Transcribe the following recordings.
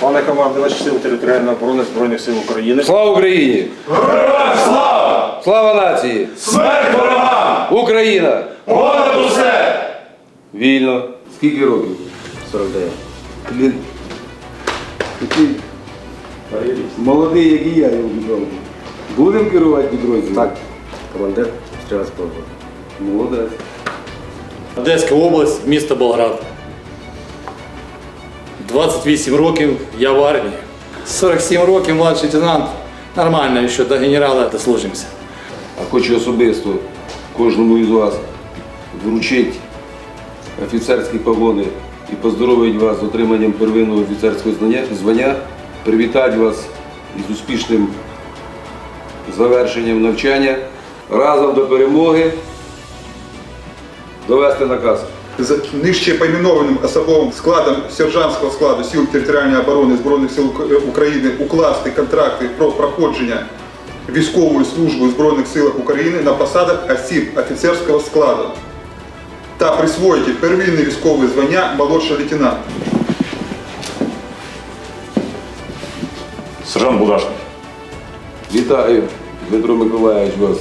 Пане командувач Сил територіальної оборони Збройних сил України. Слава Україні! Героям слава! Слава нації! Смерть ворогам! Україна! Понад усе! Вільно. Скільки років? 49. Блін. Такий молодий, як і я, я вважав. Будемо керувати підрозділом? Так, командир стрілецького взводу. Молодець. Одеська область, місто Болград. 28 років я в армії. 47 років младший лейтенант. Нормально, ще до генерала дослужимося. А хочу особисто кожному із вас вручити офіцерські погони і поздоровити вас з отриманням первинного офіцерського звання, привітати вас із успішним завершенням навчання, разом до перемоги, довести наказ. За нижче поіменованим особовим складом сержантського складу Сил територіальної оборони Збройних сил України укласти контракти про проходження військової служби у Збройних силах України на посадах осіб офіцерського складу та присвоїти первинне військове звання молодший лейтенант. Сержант Будашник. Вітаю, Дмитро Миколаївич, вас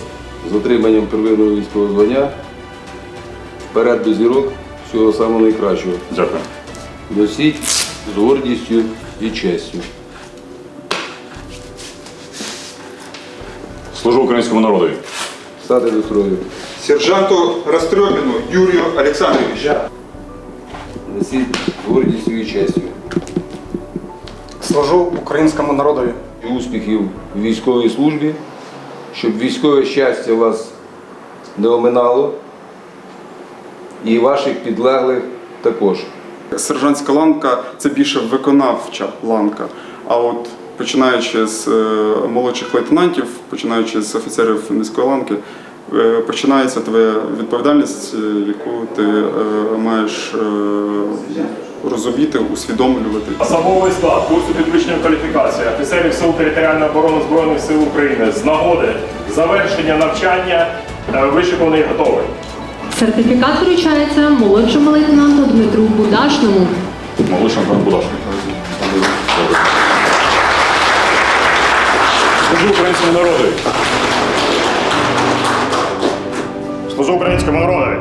з отриманням первинного військового звання. Вперед до зірок, всього самого найкращого. Дякую. Носіть з гордістю і честю. Служу українському народові. Стати до строю. Сержанту Растрьоміну Юрію Олександровичу. Носіть з гордістю і честю. Служу українському народові. І успіхів у військовій службі, щоб військове щастя вас не оминало і ваших підлеглих також. Сержантська ланка це більше виконавча ланка. А от починаючи з е, молодших лейтенантів, починаючи з офіцерів низької ланки, е, починається твоя відповідальність, е, яку ти маєш розуміти, усвідомлювати. Особовий склад курсу підвищення кваліфікації офіцерів Сил територіальної оборони Збройних сил України з нагоди завершення навчання вишикуваний і готовий. Сертифікат вручається молодшому лейтенанту Дмитру Будашному. Молодшому Будашник. Служу українському народу. Служу українському народові.